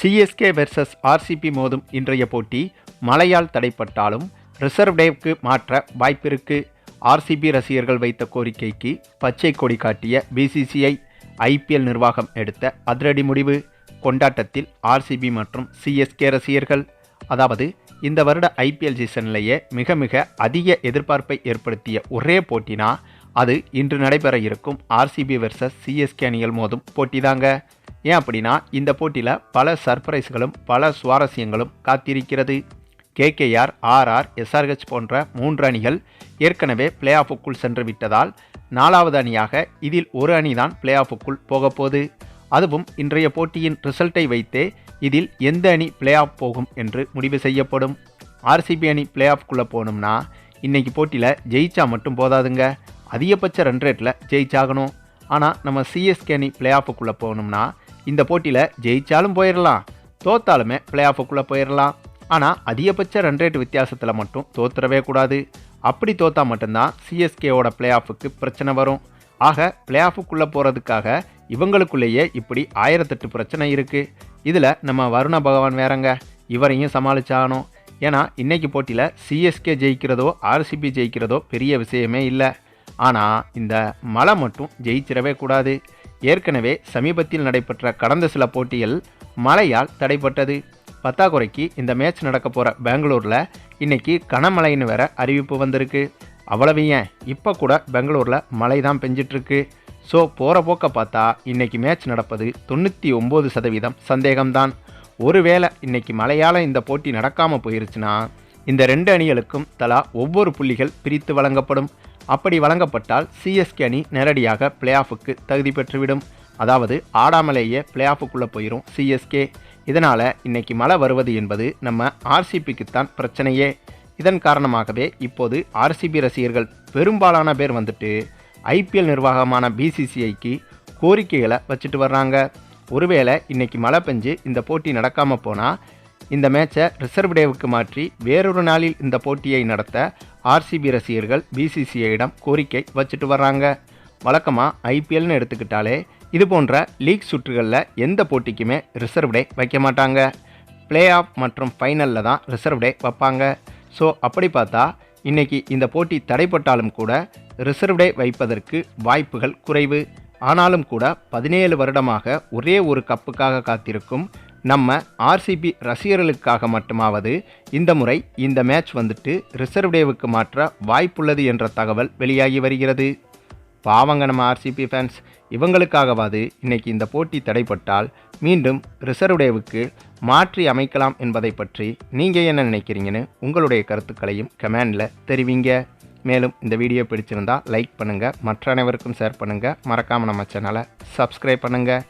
CSK versus RCB மோதும் இன்றைய போட்டி மழையால் தடைப்பட்டாலும் ரிசர்வ் டேவுக்கு மாற்ற வாய்ப்பிற்கு ஆர்சிபி ரசிகர்கள் வைத்த கோரிக்கைக்கு பச்சை கொடி காட்டிய பிசிசிஐ ஐபிஎல் நிர்வாகம் எடுத்த அதிரடி முடிவு. கொண்டாட்டத்தில் ஆர்சிபி மற்றும் சிஎஸ்கே ரசிகர்கள் அதாவது இந்த வருட ஐபிஎல் சீசன்லேயே மிக மிக அதிக எதிர்பார்ப்பை ஏற்படுத்திய ஒரே போட்டினா அது இன்று நடைபெற இருக்கும் ஆர்சிபி வெர்சஸ் சிஎஸ்கே அணிகள் மோதும் போட்டிதாங்க. ஏன் அப்படின்னா இந்த போட்டியில் பல சர்ப்ரைஸ்களும் பல சுவாரஸ்யங்களும் காத்திருக்கிறது. கேகேஆர் ஆர்ஆர் எஸ்ஆர்ஹெச் போன்ற மூன்று அணிகள் ஏற்கனவே பிளே ஆஃபுக்குள் சென்று விட்டதால் நாலாவது அணியாக இதில் ஒரு அணிதான் பிளே ஆஃபுக்குள் போகப்போகுது அதுவும் இன்றைய போட்டியின் ரிசல்ட்டை வைத்தே இதில் எந்த அணி பிளே ஆஃப் போகும் என்று முடிவு செய்யப்படும். ஆர்சிபி அணி பிளே ஆஃப்குள்ளே போகணும்னா இன்னைக்கு போட்டியில் ஜெயிச்சா மட்டும் போதாதுங்க. அதிகபட்ச ரன் ரேட்டில் ஜெயிச்சாகணும். ஆனால் நம்ம சிஎஸ்கே அணி பிளே ஆஃபுக்குள்ளே போகணும்னா இந்த போட்டியில் ஜெயிச்சாலும் போயிடலாம் தோத்தாலுமே பிளே ஆஃபுக்குள்ளே போயிடலாம் ஆனால் அதிகபட்ச ரன் ரேட் வித்தியாசத்தில் மட்டும் தோத்துறவே கூடாது. அப்படி தோத்தா மட்டும்தான் சிஎஸ்கேவோட பிளே ஆஃபுக்கு பிரச்சனை வரும். ஆக பிளே ஆஃபுக்குள்ளே போகிறதுக்காக இவங்களுக்குள்ளேயே இப்படி ஆயிரத்தெட்டு பிரச்சனை இருக்குது இதில் நம்ம வருண பகவான் வேறங்க. இவரையும் சமாளிச்சாகணும். ஏன்னா இன்னைக்கு போட்டியில் சிஎஸ்கே ஜெயிக்கிறதோ ஆர்சிபி ஜெயிக்கிறதோ பெரிய விஷயமே இல்லை. ஆனால் இந்த மழை மட்டும் ஜெயிச்சிடவே கூடாது. ஏற்கனவே சமீபத்தில் நடைபெற்ற கடந்த சில போட்டிகள் மழையால் தடைப்பட்டது பத்தாக்குறைக்கு இந்த மேட்ச் நடக்க போகிற பெங்களூரில் இன்னைக்கு கனமழைன்னு வேற அறிவிப்பு வந்திருக்கு. அவ்வளவு ஏன்? இப்போ கூட பெங்களூரில் மழை தான் பெஞ்சிட்ருக்கு. ஸோ போகிற போக்க பார்த்தா இன்னைக்கு மேட்ச் நடப்பது தொண்ணூற்றி ஒம்பது சதவீதம் சந்தேகம்தான். ஒருவேளை இன்னைக்கு மழையால் இந்த போட்டி நடக்காமல் போயிருச்சுன்னா இந்த ரெண்டு அணிகளுக்கும் தலா ஒவ்வொரு புள்ளிகள் பிரித்து வழங்கப்படும். அப்படி வழங்கப்பட்டால் சிஎஸ்கே அணி நேரடியாக பிளே ஆஃபுக்கு தகுதி பெற்றுவிடும். அதாவது ஆடாமலேயே பிளே ஆஃபுக்குள்ளே போயிடும் சிஎஸ்கே இதனால் இன்றைக்கி மழை வருவது என்பது நம்ம ஆர்சிபிக்குத்தான் பிரச்சனையே. இதன் காரணமாகவே இப்போது ஆர்சிபி ரசிகர்கள் பெரும்பாலான பேர் வந்துட்டு ஐபிஎல் நிர்வாகமான பிசிசிஐக்கு கோரிக்கைகளை வச்சுட்டு வர்றாங்க. ஒருவேளை இன்னைக்கு மழை பெஞ்சு இந்த போட்டி நடக்காமல் போனால் இந்த மேட்சை ரிசர்வ் டேவுக்கு மாற்றி வேறொரு நாளில் இந்த போட்டியை நடத்த ஆர்சிபி ரசிகர்கள் பிசிசிஐடம் கோரிக்கை வச்சுட்டு வர்றாங்க. வழக்கமாக ஐபிஎல்னு எடுத்துக்கிட்டாலே இது போன்ற லீக் சுற்றுகளில் எந்த போட்டிக்குமே ரிசர்வ் டே வைக்க மாட்டாங்க. பிளே ஆஃப் மற்றும் ஃபைனலில் தான் ரிசர்வ் டே வைப்பாங்க. ஸோ அப்படி பார்த்தா இன்னைக்கு இந்த போட்டி தடைப்பட்டாலும் கூட ரிசர்வ் டே வைப்பதற்கு வாய்ப்புகள் குறைவு. ஆனாலும் கூட பதினேழு வருடமாக ஒரே ஒரு கப்புக்காக காத்திருக்கும் நம்ம ஆர்சிபி ரசிகர்களுக்காக மட்டுமாவது இந்த முறை இந்த மேட்ச் வந்துட்டு ரிசர்வ் டேவுக்கு மாற்ற வாய்ப்புள்ளது என்ற தகவல் வெளியாகி வருகிறது. பாவங்க நம்ம ஆர்சிபி ஃபேன்ஸ் இவங்களுக்காகவாது இன்னைக்கு இந்த போட்டி தடைப்பட்டால் மீண்டும் ரிசர்வ் டேவுக்கு மாற்றி அமைக்கலாம் என்பதை பற்றி நீங்கள் என்ன நினைக்கிறீங்கன்னு உங்களுடைய கருத்துக்களையும் கமெண்டில் தெரிவிங்க. மேலும் இந்த வீடியோ பிடிச்சிருந்தா லைக் பண்ணுங்கள் மற்ற அனைவருக்கும் ஷேர் பண்ணுங்கள் மறக்காமல் நம்ம சேனலை சப்ஸ்கிரைப் பண்ணுங்கள்